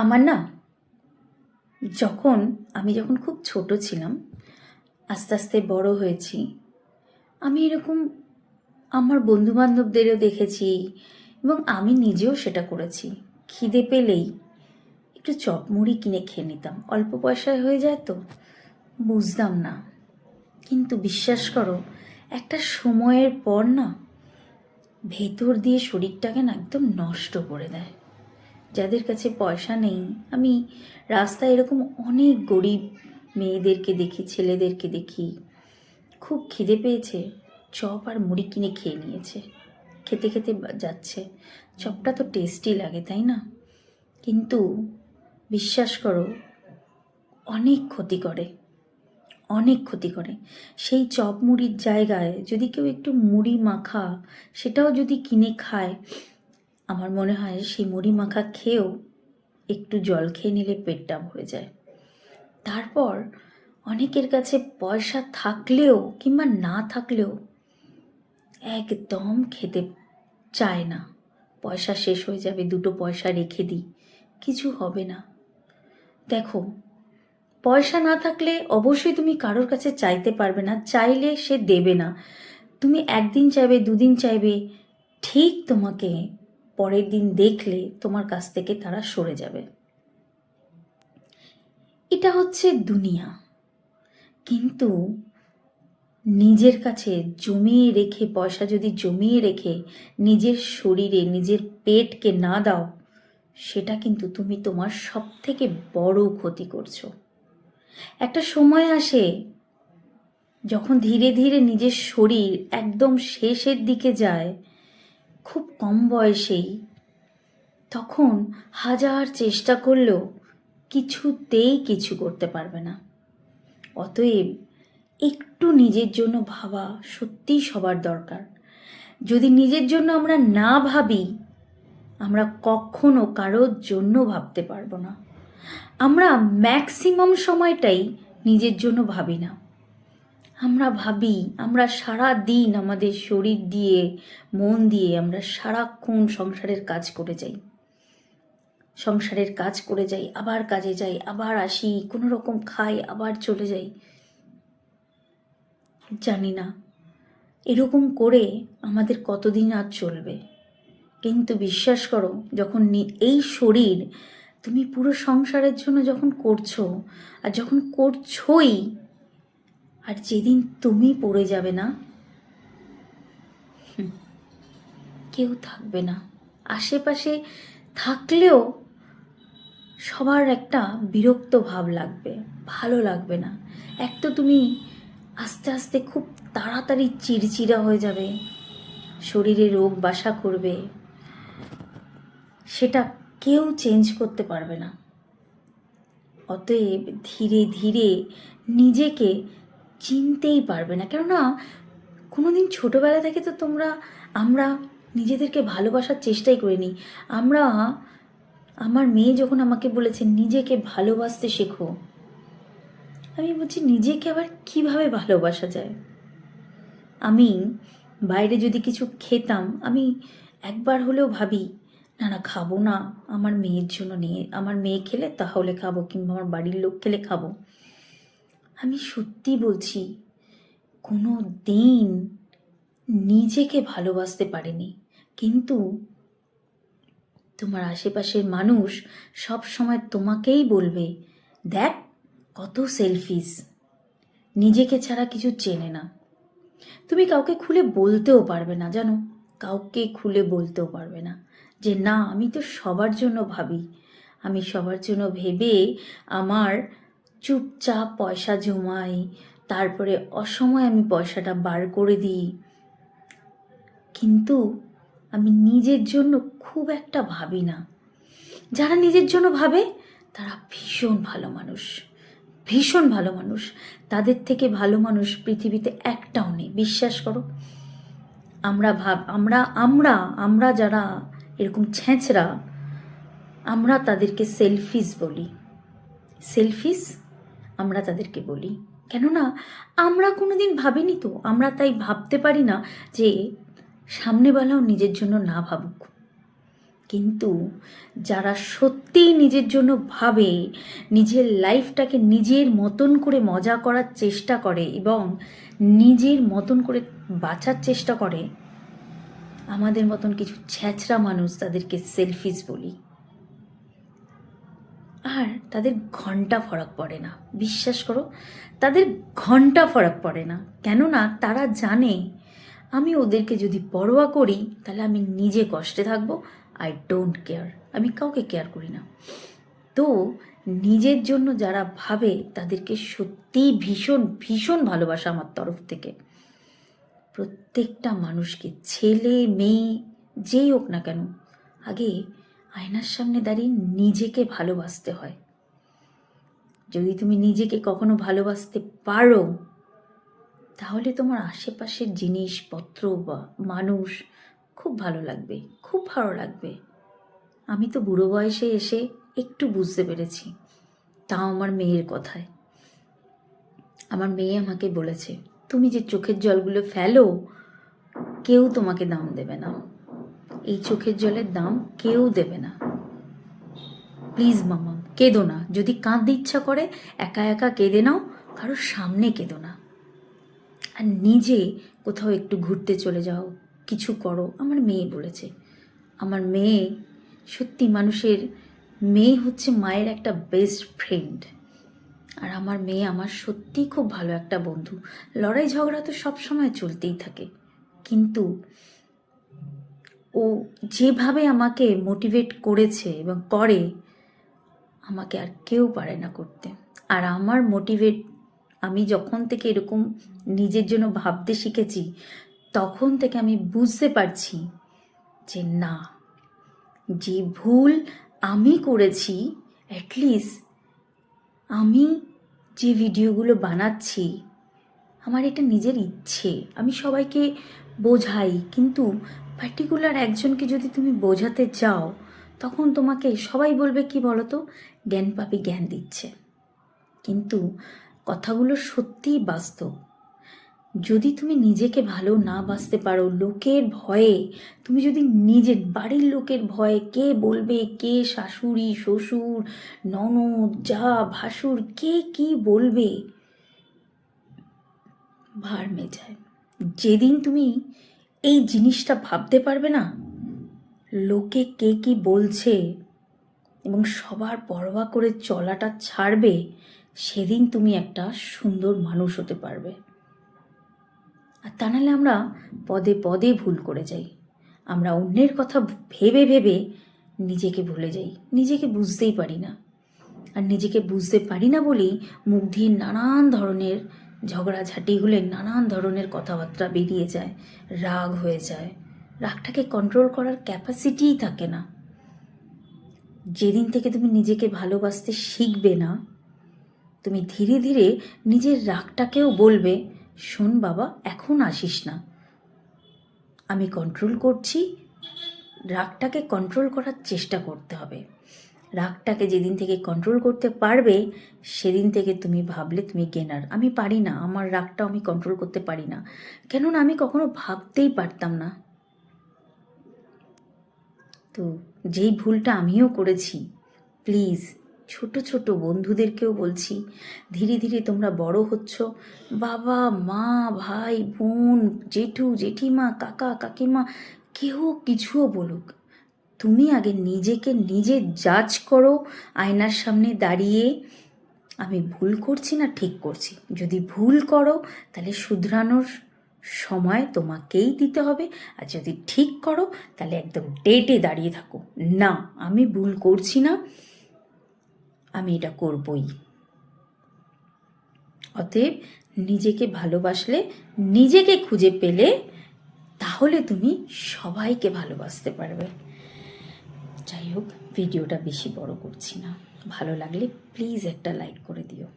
আমার না, যখন আমি যখন খুব ছোট ছিলাম, আস্তে আস্তে বড় হয়েছি, আমি এরকম আমার বন্ধুবান্ধবদেরও দেখেছি এবং আমি নিজেও সেটা করেছি। খিদে পেলেই একটু চপ মুড়ি কিনে খেয়ে নিতাম। অল্প পয়সায় হয়ে যায় তো? বুঝতাম না। কিন্তু বিশ্বাস করো, একটা সময়ের পর না, ভেতর দিয়ে শরীরটাকে না একদম নষ্ট করে দেয়। যাদের কাছে পয়সা নেই, আমি রাস্তায় এরকম অনেক গরিব মেয়েদেরকে দেখি, ছেলেদেরকে দেখি। খুব খিদে পেয়েছে, চপ আর মুড়ি কিনে খেয়ে নিয়েছে। খেতে খেতে যাচ্ছে। চপটা তো টেস্টি লাগে, তাই না? কিন্তু বিশ্বাস করো, অনেক ক্ষতি করে। অনেক ক্ষতি করে। সেই চপ মুড়ির জায়গায় যদি কেউ একটু মুড়ি মাখা, সেটাও যদি কিনে খায় আমার মনে হয় সেই মুড়ি মাখা খেয়েও একটু জল খেয়ে নিলে পেটটা ভরে যায়। তারপর অনেকের কাছে পয়সা থাকলেও কিংবা না থাকলেও একদম খেতে চায় না। পয়সা শেষ হয়ে যাবে, দুটো পয়সা রেখে দিই, কিছু হবে না। দেখো, পয়সা না থাকলে অবশ্যই তুমি কারোর কাছে চাইতে পারবে না, চাইলে সে দেবে না। তুমি একদিন চাইবে, দুদিন চাইবে, ঠিক তোমাকে পরের দিন দেখলে তোমার কাছ থেকে তারা সরে যাবে। এটা হচ্ছে দুনিয়া। কিন্তু নিজের কাছে জমিয়ে রেখে, পয়সা যদি জমিয়ে রেখে নিজের শরীরে, নিজের পেটকে না দাও, সেটা কিন্তু তুমি তোমার সব থেকে বড় ক্ষতি করছ। একটা সময় আসে যখন ধীরে ধীরে নিজের শরীর একদম শেষের দিকে যায় খুব কম বয়সেই। তখন হাজার চেষ্টা করলেও কিছুতেই কিছু করতে পারবে না। অতএব একটু নিজের জন্য ভাবা সত্যিই সবার দরকার। যদি নিজের জন্য আমরা না ভাবি, আমরা কখনো কারোর জন্য ভাবতে পারব না। আমরা ম্যাক্সিমাম সময়টাই নিজের জন্য ভাবি না। আমরা ভাবি, আমরা সারা দিন আমাদের শরীর দিয়ে, মন দিয়ে আমরা সারাক্ষণ সংসারের কাজ করে যাই। সংসারের কাজ করে যাই, আবার কাজে যাই, আবার আসি, কোনো রকম খাই, আবার চলে যাই। জানি না, এরকম করে আমাদের কতদিন আর চলবে? কিন্তু বিশ্বাস করো, যখন এই শরীর তুমি পুরো সংসারের জন্য যখন করছ, আর যখন করছোই আর যেদিন তুমি পড়ে যাবে না কেউ থাকবে না। আশেপাশে থাকলেও সবার একটা বিরক্ত ভাব লাগবে, ভালো লাগবে না। এক তো তুমি আস্তে আস্তে খুব তাড়াতাড়ি চিড়চিড়া হয়ে যাবে, শরীরে রোগ বাসা করবে, সেটা কেউ চেঞ্জ করতে পারবে না। অতএব ধীরে ধীরে নিজেকে চিনতেই পারবে না। কেননা কোনো দিন ছোটোবেলা থেকে তো তোমরা, আমরা নিজেদেরকে ভালোবাসার চেষ্টাই করিনি। আমরা, আমার মেয়ে যখন আমাকে বলেছে, নিজেকে ভালোবাসতে শেখো, আমি বলছি, নিজেকে আবার কীভাবে ভালোবাসা যায়? আমি বাইরে যদি কিছু খেতাম, আমি একবার হলেও ভাবি, না না, খাব না। আমার মেয়ের জন্য নিয়ে, আমার মেয়ে খেলে তাহলে খাব, কিংবা আমার বাড়ির লোক খেলে খাব। আমি সত্যি বলছি, কোনো দিন নিজেকে ভালোবাসতে পারিনি। কিন্তু তোমার আশেপাশের মানুষ সব সময় তোমাকেই বলবে, দেখ কত সেলফিস নিজেকে ছাড়া কিছু চেনে না। তুমি কাউকে খুলে বলতেও পারবে না, জানো? কাউকে খুলে বলতেও পারবে না। যে না, আমি তো সবার জন্য ভাবি। আমি সবার জন্য ভেবে আমার চুপচাপ পয়সা জমাই, তারপরে অসময় আমি পয়সাটা বার করে দিই। কিন্তু আমি নিজের জন্য খুব একটা ভাবি না। যারা নিজের জন্য ভাবে, তারা ভীষণ ভালো মানুষ। ভীষণ ভালো মানুষ। তাদের থেকে ভালো মানুষ পৃথিবীতে একটাও নেই। বিশ্বাস করো। আমরা ভাব, আমরা আমরা আমরা যারা এরকম ছেঁচড়া, আমরা তাদেরকে সেলফিস বলি। সেলফিস আমরা তাদেরকে বলি। কেননা, আমরা কোনো দিন ভাবিনি তো, আমরা তাই ভাবতে পারি না যে সামনেবেলাও নিজের জন্য না ভাবুক। কিন্তু যারা সত্যিই নিজের জন্য ভাবে, নিজের লাইফটাকে নিজের মতন করে মজা করার চেষ্টা করে এবং নিজের মতন করে বাঁচার চেষ্টা করে, আমাদের মতন কিছু ছ্যাচরা মানুষ তাদেরকে সেলফিস বলি। আর তাদের ঘণ্টা ফরক পড়ে না। বিশ্বাস করো, তাদের ঘণ্টা ফরক পড়ে না। কেননা তারা জানে, আমি ওদেরকে যদি পরোয়া করি, তাহলে আমি নিজে কষ্টে থাকব। আই ডোন্ট কেয়ার আমি কাউকে কেয়ার করি না। তো নিজের জন্য যারা ভাবে, তাদেরকে সত্যিই ভীষণ ভীষণ ভালোবাসা আমার তরফ থেকে। প্রত্যেকটা মানুষকে, ছেলে, মেয়ে, যেই হোক না কেন, আগে আয়নার সামনে দাঁড়িয়ে নিজেকে ভালোবাসতে হয়। যদি তুমি নিজেকে কখনো ভালোবাসতে পারো, তাহলে তোমার আশেপাশের জিনিসপত্র বা মানুষ খুব ভালো লাগবে, খুব ভালো লাগবে। আমি তো বুড়ো বয়সে এসে একটু বুঝতে পেরেছি, তাও আমার মেয়ের কথায়। আমার মেয়ে আমাকে বলেছে, তুমি যে চোখের জলগুলো ফেলো, কেউ তোমাকে দাম দেবে না। এই চোখের জলের দাম কেউ দেবে না। প্লিজ, মামা, কেঁদো না। যদি কাঁদতে ইচ্ছা করে, একা একা কেঁদে নাও, কারোর সামনে কেঁদো না। আর নিজে কোথাও একটু ঘুরতে চলে যাও, কিছু করো, আমার মেয়ে বলেছে। আমার মেয়ে সত্যি মানুষের মেয়ে হচ্ছে মায়ের একটা বেস্ট ফ্রেন্ড আর আমার মেয়ে আমার সত্যিই খুব ভালো একটা বন্ধু। লড়াই ঝগড়া তো সবসময় চলতেই থাকে। কিন্তু ও যেভাবে আমাকে মোটিভেট করেছে এবং করে, আমাকে আর কেউ পারে না করতে। আর আমার মোটিভেট আমি যখন থেকে এরকম নিজের জন্য ভাবতে শিখেছি, তখন থেকে আমি বুঝতে পারছি যে না, যে ভুল আমি করেছি অ্যাটলিস্ট আমি যে ভিডিওগুলো বানাচ্ছি, আমার এটা নিজের ইচ্ছে। আমি সবাইকে বোঝাই, কিন্তু পার্টিকুলার একজনকে যদি তুমি বোঝাতে যাও তখন তোমাকে সবাই বলবে কি বলো তো জ্ঞান পাপি জ্ঞান দিচ্ছে। কিন্তু কথাগুলো সত্যিই বাস্তব। যদি তুমি নিজেকে ভালো না বাঁচতে পারো, লোকের ভয়ে, তুমি যদি নিজের বাড়ির লোকের ভয়ে কে বলবে, কে শাশুড়ি, শ্বশুর, ননদ, যা, ভাসুর, কে কি বলবে? ভার মেজায়। যেদিন তুমি এই জিনিসটা ভাবতে পারবে না? লোকে কে কি বলছে এবং সবার পরোয়া করে চলাটা ছাড়বে, সেদিন তুমি একটা সুন্দর মানুষ হতে পারবে। আর তা নাহলে আমরা পদে পদে ভুল করে যাই। আমরা অন্যের কথা ভেবে ভেবে নিজেকে ভুলে যাই। নিজেকে বুঝতেই পারি না। আর নিজেকে বুঝতে পারি না বলেই মুখ দিয়ে নানান ধরনের ঝগড়াঝাটি হলে নানান ধরনের কথাবার্তা বেরিয়ে যায়, রাগ হয়ে যায়। রাগটাকে কন্ট্রোল করার ক্যাপাসিটিই থাকে না। যেদিন থেকে তুমি নিজেকে ভালোবাসতে শিখবে না, তুমি ধীরে ধীরে নিজের রাগটাকেও বলবে, শোন বাবা, এখন আসিস না। আমি কন্ট্রোল করছি, রাগটাকে কন্ট্রোল করার চেষ্টা করতে হবে। রাগটাকে যেদিন থেকে কন্ট্রোল করতে পারবে, সেদিন থেকে তুমি ভাবলে তুমি গেনার আমি পারি না, আমার রাগটা আমি কন্ট্রোল করতে পারি না। কেননা আমি কখনো ভাবতেই পারতাম না। তো যেই ভুলটা আমিও করেছি প্লিজ ছোট ছোট বন্ধুদেরকেও বলছি, ধীরে ধীরে তোমরা বড় হচ্ছ। বাবা, মা, ভাই, বোন, জেঠু, জেঠিমা, কাকা, কাকিমা কেউ কিছুও বলুক তুমি আগে নিজেকে নিজে জাজ করো, আয়নার সামনে দাঁড়িয়ে। আমি ভুল করছি না ঠিক করছি? যদি ভুল করো, তাহলে শুধরানোর সময় তোমাকেই দিতে হবে। আর যদি ঠিক করো, তাহলে একদম ডেটে দাঁড়িয়ে থাকো। না, আমি ভুল করছি না। আমি এটা করবই। অতএব নিজেকে ভালোবাসলে, নিজেকে খুঁজে পেলে, তাহলে তুমি সবাইকে ভালোবাসতে পারবে। যাই হোক ভিডিওটা বেশি বড় করছি না। ভালো লাগলে প্লিজ একটা লাইক করে দিও।